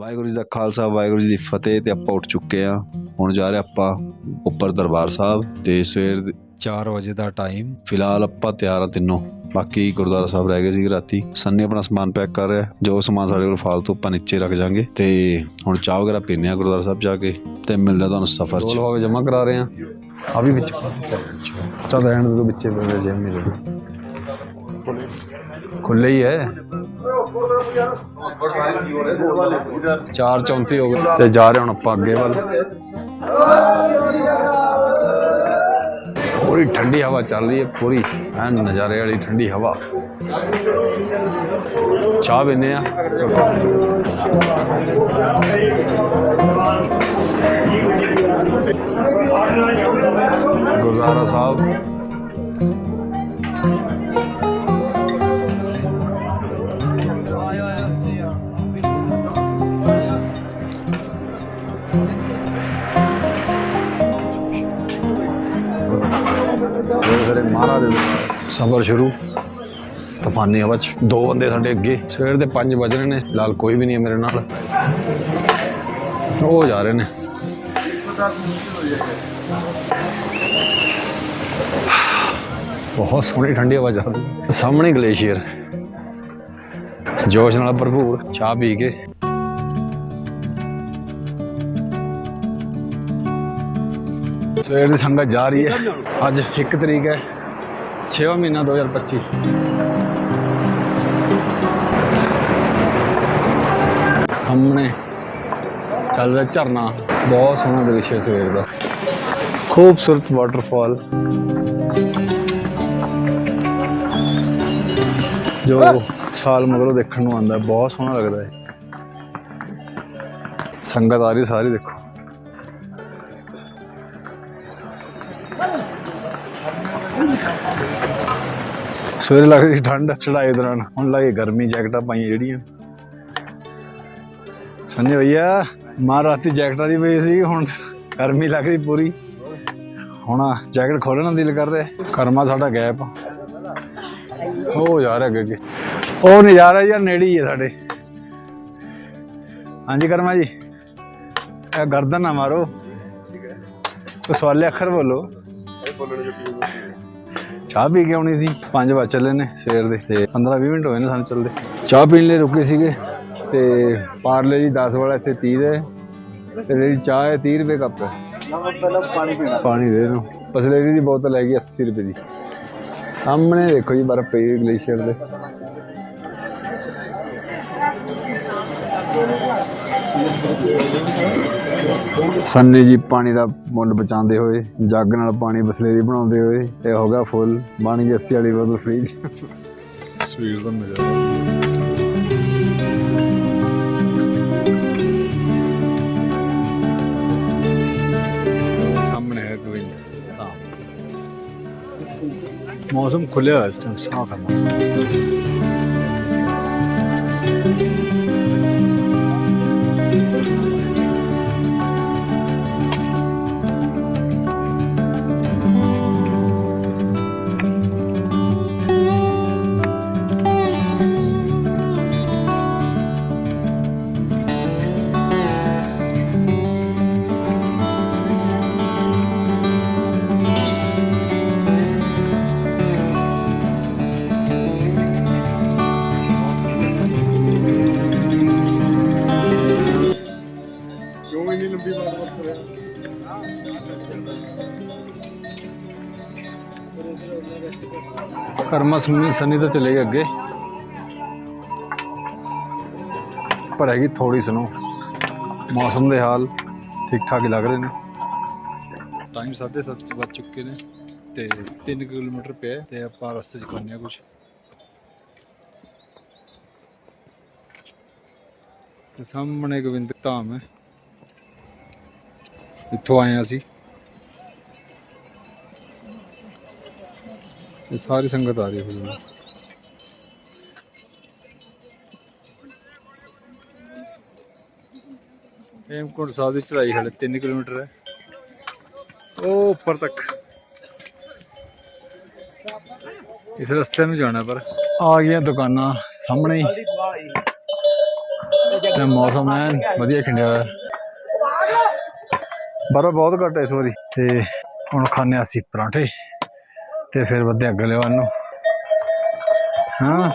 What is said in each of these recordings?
ਵਾਹਿਗੁਰੂ ਜੀ ਦਾ ਖਾਲਸਾ, ਵਾਹਿਗੁਰੂ ਜੀ ਦੀ ਫਤਿਹ ਤੇ ਆਪਾਂ ਉੱਠ ਚੁੱਕੇ ਆ ਹੁਣ ਜਾ ਰਹੇ ਆਪਾਂ ਉੱਪਰ ਦਰਬਾਰ ਸਾਹਿਬ ਤੇ ਸਵੇਰ 4 ਵਜੇ ਦਾ ਟਾਈਮ ਫਿਲਹਾਲ ਆਪਾਂ ਤਿਆਰ ਆ ਤਿੰਨੋਂ। ਬਾਕੀ ਗੁਰਦੁਆਰਾ ਸਾਹਿਬ ਰਹਿ ਗਏ ਸੀ ਰਾਤੀ। ਸੰਨੀ ਆਪਣਾ ਸਮਾਨ ਪੈਕ ਕਰ ਰਿਹਾ। ਜੋ ਸਮਾਨ ਸਾਡੇ ਕੋਲ ਫਾਲਤੂ ਆਪਾਂ ਨੀਚੇ ਰੱਖ ਜਾਾਂਗੇ। ਤੇ ਹੁਣ ਚਾਹ ਵਗੈਰਾ ਪੀਨੇ ਆ ਗੁਰਦੁਆਰਾ ਸਾਹਿਬ ਜਾ ਕੇ ਤੇ ਮਿਲਦਾ ਤੁਹਾਨੂੰ ਸਫ਼ਰ 'ਚ। ਹੋਵੇ ਜਮਾ ਕਰਾ ਰਹੇ ਆ ਆ ਵੀ ਵਿੱਚ ਚੱਲ ਰਹਿਣ ਦੇ ਵਿੱਚੇ ਜਿਮ ਮਿਲ ਖੁੱਲੇ ਹੀ ਹੈ। 434 ਹੋ ਗਏ ਤੇ ਜਾ ਰਹੇ ਹੁਣ ਆਪਾਂ ਅੱਗੇ ਵੱਲ। ਪੂਰੀ ਠੰਡੀ ਹਵਾ ਚੱਲ ਰਹੀ ਹੈ, ਪੂਰੀ ਐਨ ਨਜ਼ਾਰੇ ਵਾਲੀ ਠੰਡੀ ਹਵਾ। ਚਾਹ ਪੀਨੇ ਆ ਗੁਰਦੁਆਰਾ ਸਾਹਿਬ। ਮਹਾਰਾਜ ਦੇ ਸਫ਼ਰ ਸ਼ੁਰੂ। ਤੂਫਾਨੀ ਹਵਾ ਚ ਦੋ ਬੰਦੇ ਸਾਡੇ ਅੱਗੇ। ਸਵੇਰ ਦੇ 5 ਵਜ ਰਹੇ ਨੇ। ਲਾਲ ਕੋਈ ਵੀ ਨਹੀਂ ਹੈ ਮੇਰੇ ਨਾਲ। ਉਹ ਜਾ ਰਹੇ ਨੇ। ਬਹੁਤ ਸੋਹਣੀ ਠੰਡੀ ਹਵਾ ਚੱਲ ਰਹੀ ਸਾਹਮਣੇ ਗਲੇਸ਼ੀਅਰ। ਜੋਸ਼ ਨਾਲ ਭਰਪੂਰ ਚਾਹ ਪੀ ਕੇ। ਸਵੇਰ ਦੀ ਸੰਗਤ ਜਾ ਰਹੀ ਹੈ। ਅੱਜ 1 ਤਰੀਕ ਹੈ। 6ਵਾਂ ਮਹੀਨਾ 2025 ਸਾਹਮਣੇ ਚੱਲ ਰਿਹਾ ਝਰਨਾ ਬਹੁਤ ਸੋਹਣਾ ਦ੍ਰਿਸ਼ ਹੈ ਸਵੇਰ ਦਾ। ਖੂਬਸੂਰਤ ਵਾਟਰਫਾਲ ਜੋ ਸਾਲ ਮਗਰੋਂ ਦੇਖਣ ਨੂੰ ਆਉਂਦਾ ਬਹੁਤ ਸੋਹਣਾ ਲੱਗਦਾ ਹੈ। ਸੰਗਤ ਆ ਰਹੀ ਸਾਰੀ ਦੇਖੋ। ਸਵੇਰੇ ਲੱਗਦੀ ਠੰਡ ਚੜਾਈ ਦੌਰਾਨ ਹੁਣ ਲੱਗੇ ਗਰਮੀ ਜੈਕਟਾਂ ਪਾਈਆਂ ਜਿਹੜੀਆਂ। ਸੰਨੇ ਭਈਆ ਮਾਰ ਰਾਤੀ ਜੈਕਟਾਂ ਦੀ ਪਈ ਸੀ, ਹੁਣ ਗਰਮੀ ਲੱਗ ਰਹੀ ਪੂਰੀ। ਹੁਣ ਜੈਕਟ ਖੋਲਣ ਨੂੰ ਦਿਲ ਕਰ ਰਿਹਾ। ਕਰਮਾ ਸਾਡਾ ਗੈਪ। ਉਹ ਯਾਰ ਅੱਗੇ ਅੱਗੇ। ਉਹ ਨਜ਼ਾਰਾ ਯਾਰ ਨੇੜੇ ਹੀ ਹੈ ਸਾਡੇ। ਹਾਂਜੀ ਕਰਮਾ ਜੀ। ਇਹ ਗਰਦਨ ਨਾ ਮਾਰੋ। ਸਵਾਲੇ ਅੱਖਰ ਬੋਲੋ। ਚਾਹ ਪੀ ਕੇ ਆਉਣੀ ਸੀ 5 ਵਜੇ ਚੱਲੇ ਨੇ ਸਵੇਰ ਦੇ ਤੇ 15-20 ਮਿੰਟ ਹੋਏ ਨੇ ਸਾਨੂੰ ਚੱਲਦੇ। ਚਾਹ ਪੀਣ ਲਈ ਰੁਕੇ ਸੀਗੇ ਤੇ ਪਾਰਲੇ ਜੀ 10 ਵਾਲਾ ਇੱਥੇ 30 ਦੇ ਤੇ ਜਿਹੜੀ ਚਾਹ ਹੈ 30 ਰੁਪਏ ਕੱਪ ਹੈ। ਪਹਿਲਾਂ ਪਾਣੀ ਪੀਣਾ ਪਾਣੀ ਦੇ ਦਿਓ। ਪਸਲੇਰੀ ਦੀ ਬੋਤਲ ਹੈਗੀ 80 ਰੁਪਏ ਦੀ। ਸਾਹਮਣੇ ਦੇਖੋ ਜੀ ਬਰਫ਼ ਪਈ ਗਲੇਸ਼ੀਅਰ ਦੇ। ਸੰਨੇ ਜੀ ਪਾਣੀ ਦਾ ਮੁੱਲ ਬਚਾਉਂਦੇ ਹੋਏ, ਜੱਗ ਨਾਲ ਪਾਣੀ ਬਸਲੇਰੀ ਬਣਾਉਂਦੇ ਹੋਏ ਤੇ ਹੋ ਗਿਆ ਫੁੱਲ। ਬਣ ਗਈ 80 ਵਾਲੀ ਬੋਤਲ ਫ੍ਰੀਜ ਸਵੀਟ ਦਾ ਨਜ਼ਾਰਾ। ਮੌਸਮ ਖੁੱਲਿਆ ਇਸ ਟਾਈਮ ਸਾਫ਼ ਹੈ ਸੰਨੀ ਸਨੀ ਤਾਂ ਚਲੇ ਗਏ ਅੱਗੇ। ਪਰ ਹੈਗੀ ਥੋੜੀ ਸੁਣੋ ਮੌਸਮ ਦੇ ਹਾਲ ਠੀਕ ਠਾਕ ਲੱਗ ਰਹੇ ਨੇ। ਟਾਈਮ 7:30 ਵੱਜ ਚੁੱਕੇ ਨੇ ਤੇ 3 ਕਿਲੋਮੀਟਰ ਪਿਆ ਹੈ ਤੇ ਆਪਾਂ ਰਸਤੇ 'ਚ ਕਰਨੇ ਆ ਕੁਝ ਤੇ ਸਾਹਮਣੇ ਗੋਬਿੰਦ ਧਾਮ ਹੈ। ਇੱਥੋਂ ਆਏ ਹਾਂ ਅਸੀਂ। ਇਹ ਸਾਰੀ ਸੰਗਤ ਆ ਰਹੀ ਹੈ ਹੇਮਕੁੰਟ ਸਾਹਿਬ ਦੀ ਚੜਾਈ ਹਲੇ 3 ਕਿਲੋਮੀਟਰ ਹੈ। ਉਹ ਉੱਪਰ ਤੱਕ। ਇਸ ਰਸਤੇ ਨੂੰ ਜਾਣਾ ਪਰ। ਆ ਗਈਆਂ ਦੁਕਾਨਾਂ ਸਾਹਮਣੇ ਹੀ। ਤੇ ਮੌਸਮ ਹੈ ਵਧੀਆ ਖਿੰਡਿਆ ਹੋਇਆ। ਬਰਫ਼ ਬਹੁਤ ਘੱਟ ਹੈ ਇਸ ਵਾਰੀ। ਤੇ ਹੁਣ ਖਾਣੇ ਆ ਅਸੀਂ ਪਰਾਂਠੇ। ਤੇ ਫਿਰ ਵੱਧੇ ਅਗਲੇ ਵੱਲ ਨੂੰ। ਹਾਂ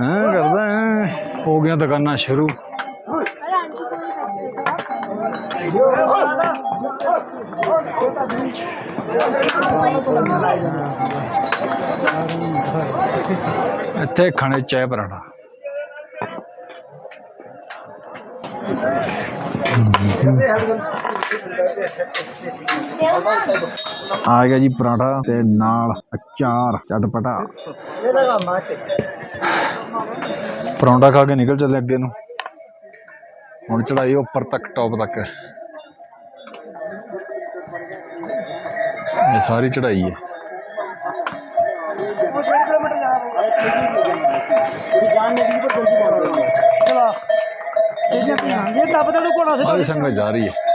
ਹਾਂ ਕਰਦਾ ਹੈਂ। ਹੋ ਗਿਆ ਦੁਕਾਨਾਂ ਸ਼ੁਰੂ। ਇੱਥੇ ਖਾਣੇ ਚਾਹ ਪਰਾਠਾ। ਆ ਗਿਆ ਜੀ ਪਰਾਠਾ ਤੇ ਨਾਲ ਅਚਾਰ ਚਟਪਟਾ। ਪਰੌਂਠਾ ਖਾ ਕੇ ਨਿਕਲ ਚੱਲੇ ਅੱਗੇ ਨੂੰ। ਹੁਣ ਚੜਾਈ ਉੱਪਰ ਤੱਕ ਟੌਪ ਤੱਕ। ਇਹ ਸਾਰੀ ਚੜਾਈ ਹੈ। ਸਾਰੀ ਸੰਗਤ ਜਾ ਰਹੀ ਹੈ।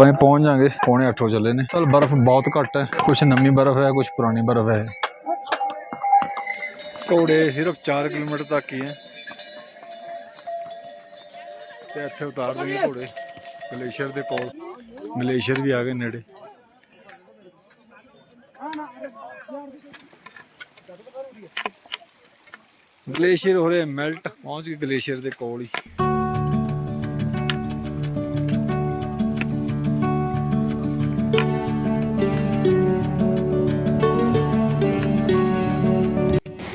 ਆਪਾਂ ਇਹ ਪਹੁੰਚ ਜਾਾਂਗੇ। ਪੌਣੇ 8 ਵਜੇ ਚੱਲੇ ਨੇ। ਚਲ ਬਰਫ਼ ਬਹੁਤ ਘੱਟ ਹੈ। ਕੁਝ ਨਵੀਂ ਬਰਫ਼ ਹੈ ਕੁਝ ਪੁਰਾਣੀ ਬਰਫ਼ ਹੈ। ਘੋੜੇ ਸਿਰਫ 4 ਕਿਲੋਮੀਟਰ ਤੱਕ ਹੀ ਹੈ। ਤੇ ਇੱਥੇ ਉਤਾਰ ਦੇਣਗੇ ਘੋੜੇ। ਗਲੇਸ਼ੀਅਰ ਦੇ ਕੋਲ। ਗਲੇਸ਼ੀਅਰ ਵੀ ਆ ਗਏ ਨੇੜੇ। ਗਲੇਸ਼ੀਅਰ ਹੋ ਰਹੇ ਮੈਲਟ ਪਹੁੰਚ ਗਏ ਗਲੇਸ਼ੀਅਰ ਦੇ ਕੋਲ ਹੀ।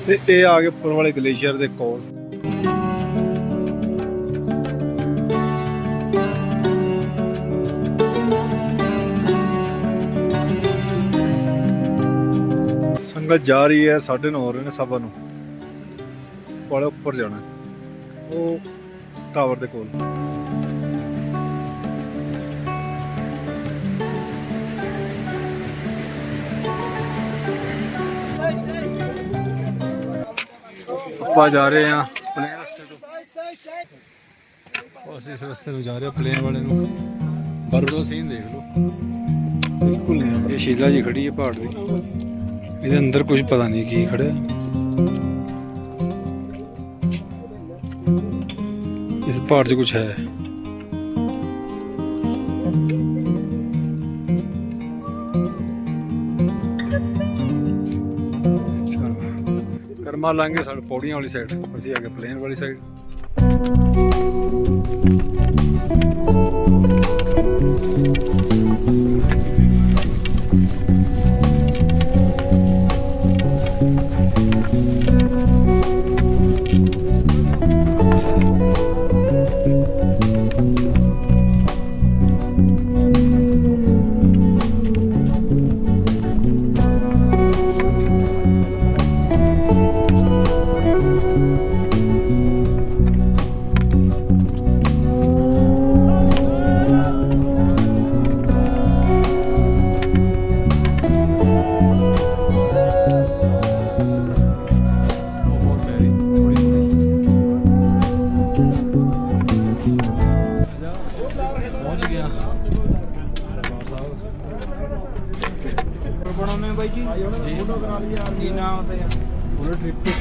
ਤੇ ਇਹ ਆ ਗਏ ਉੱਪਰ ਵਾਲੇ ਗਲੇਸ਼ੀਅਰ ਦੇ ਕੋਲ। ਸੰਗਤ ਜਾ ਰਹੀ ਹੈ, ਸਾਢੇ ਨੌ ਹੋ ਰਹੇ ਨੇ ਸਭਾ ਨੂੰ। ਵਾਲੇ ਉੱਪਰ ਜਾਣਾ। ਉਹ ਟਾਵਰ ਦੇ ਕੋਲ। ਆਪਾਂ ਜਾ ਰਹੇ ਹਾਂ ਪਲੇਨ ਰਸਤੇ ਤੋਂ। ਅਸੀਂ ਇਸ ਰਸਤੇ ਨੂੰ ਜਾ ਰਹੇ ਹਾਂ ਪਲੇਨ ਵਾਲੇ ਨੂੰ। ਬਰਫ਼ ਦਾ ਸੀਨ ਦੇਖ ਲਓ। ਬਿਲਕੁਲ ਇਹ ਸ਼ੀਲਾ ਜੀ ਖੜੀ ਹੈ ਪਹਾੜ ਦੀ। ਇਹਦੇ ਅੰਦਰ ਕੁਝ ਪਤਾ ਨਹੀਂ ਕੀ ਖੜਿਆ। ਇਸ ਪਹਾੜ 'ਚ ਕੁਝ ਹੈ। ਚਲੋ। ਕਰਮਾ ਲਾਂਗੇ ਸਾਡੇ ਪੌੜੀਆਂ ਵਾਲੀ ਸਾਈਡ ਅਸੀਂ ਆ ਗਏ ਪਲੇਨ ਵਾਲੀ ਸਾਈਡ ਸਨੋਫਾਲ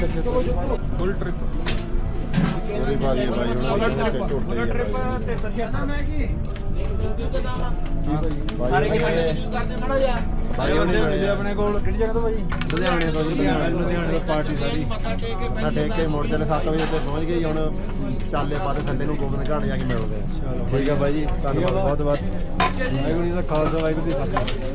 ਟ੍ਰਿਪ ਤੇ ਫੁੱਲ ਟ੍ਰਿਪ ਸੋਰੀ ਬਾਜੀ ਬਾਈ ਫੁੱਲ ਟ੍ਰਿਪ ਫੁੱਲ ਟ੍ਰਿਪ ਤੇ ਸੱਜਣਾ ਮੈਂ ਕੀ? ਸਾਰੇ ਕਰਦੇ ਮੜਾ ਜਾ ਬਾਈ ਉਹਨੇ ਮਿਲੇ ਆਪਣੇ ਕੋਲ। ਕਿਹੜੀ ਜਗ੍ਹਾ ਤੋਂ ਬਾਈ? ਲੁਧਿਆਣੇ ਤੋਂ ਜੀ ਲੁਧਿਆਣੇ ਲੁਧਿਆਣੇ ਤੋਂ। ਪਾਰਟੀ ਸਾਰੀ। ਤਾਂ ਟੇਕ ਕੇ ਮੁੜ ਚੱਲੇ 7 ਵਜੇ ਤੇ ਪਹੁੰਚ ਗਏ ਹੁਣ ਚਾਲੇ ਪਾਦੇ ਥੱਲੇ ਨੂੰ ਗੋਬਿੰਦ ਘਾਟ ਜਾ ਕੇ ਮਿਲਦੇ ਆ। ਠੀਕ ਹੈ ਬਾਈ ਜੀ ਧੰਨਵਾਦ ਬਹੁਤ ਬਹੁਤ। ਵਾਹਿਗੁਰੂ ਜੀ ਦਾ ਖਾਲਸਾ ਵਾਹਿਗੁਰੂ ਜੀ ਦੀ ਫਤਿਹ।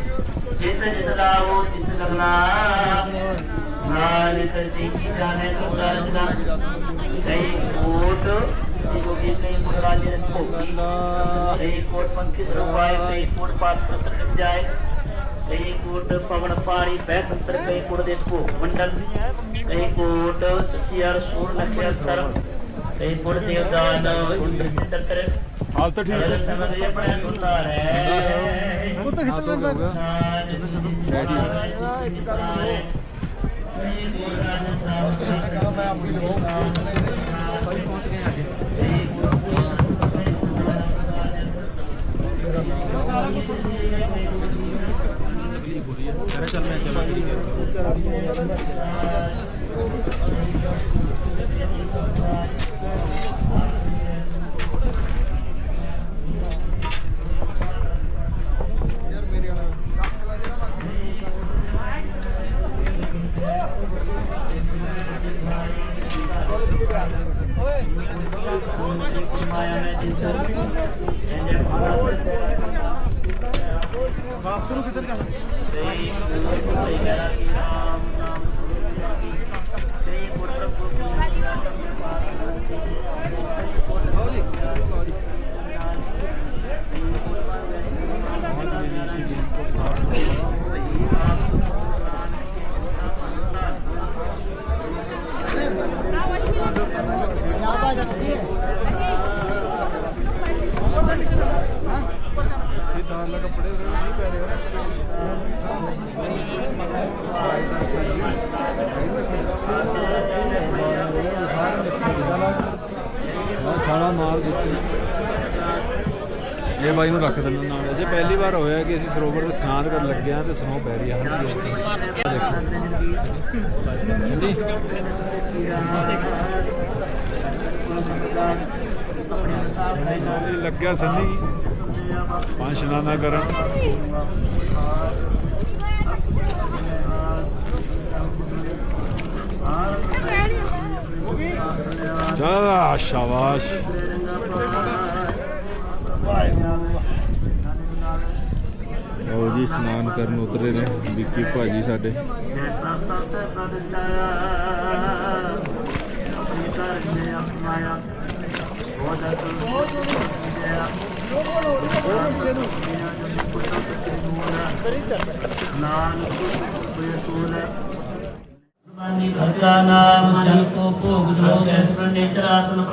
ਕੋਟ ਸੰਕੂਲ ਕਈ ਕੋਟ ਆਸਨ ਕੂਲ ਨਾਲ ਹੀ ਇਹ ਮੋਟ ਮਾਇਆ ਸਮਾਹੇ ਤੇਰੇ ਪ੍ਰਵੇਸ਼ ਪ੍ਰਵਾਹੇ ਜਿਤ ਜਿਤ ਲਾਵੋ ਜਿਤ ਲਗਨਾ ਨਾਨਕ ਜੀ ਕੀ ਜਾਣੇ ਸੋ ਰਾਜਨਾ ਕਈ ਕੋਟ ਜੋ ਕਿ ਕਈ ਕੋਟ ਰਾਜੇ ਨੇ ਭੋਗੀ। ਕਈ ਕੋਟ ਪੰਖੀ ਸਰਵਾਏ ਕਈ ਕੋਟ ਪਾਤ ਪ੍ਰਤਕ ਜਾਏ ਕਈ ਕੋਟ ਪਵਨ ਪਾਣੀ ਬਹਿ ਸੰਤਰ ਕਈ ਕੋਟ ਦੇ ਭੋਗ ਮੰਡਲ ਕਈ ਕੋਟ ਸਸੀਆਰ ਸੂਰ ਲਖਿਆ ਸਰ ਕਈ ਕੋਟ ਦੇਵਦਾਨ ਇੰਦਰ ਚਤਰ ਹਾਲ ਤਾਂ ਠੀਕ ਸਗਲ ਸਮਗਰੀ ਆਪਣੇ ਸੁੰਦਰ ਹੈ ਉਹ ਤਾਂ ਖਿੱਚ ਲੈਂਦਾ ਮੈਂ ਆਪਣੀ ਲਵਾਉਂਗਾ ਮਾਇਆ ਮੈਂ ਜਿੰਦਾ ਜੈ ਜੈ ਭਾਰਤ ਬਾਪ ਸ਼ੁਰੂ ਕਿੱਧਰ ਕਰ ਕਈ ਕਈ ਮੇਰਾ ਕੀ ਨਾਮ ਕੱਪੜੇ ਉਹਦੇ ਨਹੀਂ ਪੈ ਰਹੇ ਛਾਣਾ ਮਾਲ ਵਿੱਚ ਇਹ ਬਾਈ ਨੂੰ ਰੱਖ ਦਿੰਦਾ ਨਾਲ। ਵੈਸੇ ਪਹਿਲੀ ਵਾਰ ਹੋਇਆ ਕਿ ਅਸੀਂ ਸਰੋਵਰ ਵਿੱਚ ਇਸ਼ਨਾਨ ਕਰਨ ਲੱਗੇ ਹਾਂ ਤੇ ਸਨੋ ਪੈ ਰਹੀ ਹੈ ਦੇਖੋ। ਜੀ ਲੱਗਿਆ ਸੰਨੀ। ਪੰਜ ਇਸ਼ਨਾਨਾਂ ਕਰਨ। ਚਲਾ ਸ਼ਾਬਾਸ਼। ਲਓ ਜੀ, ਇਸ਼ਨਾਨ ਕਰਨ ਉਤਰੇ ਨੇ। ਵਿੱਕੀ ਭਾਜੀ ਸਾਡੇ। ਆਪਣੀ ਕਰਨੇ ਅਪਨਾਇਆ ਉਹਦਾ ਤੂੰ ਜੈ ਨਾਨਕ ਕੋਈ ਤੂਲ ਬਾਨੀ ਭਗਤਾ ਨਾਮ ਜਨ ਕੋ ਭੋਗ ਜੋ ਐਸ ਪਰ ਨੇਚਰ ਆਸਨ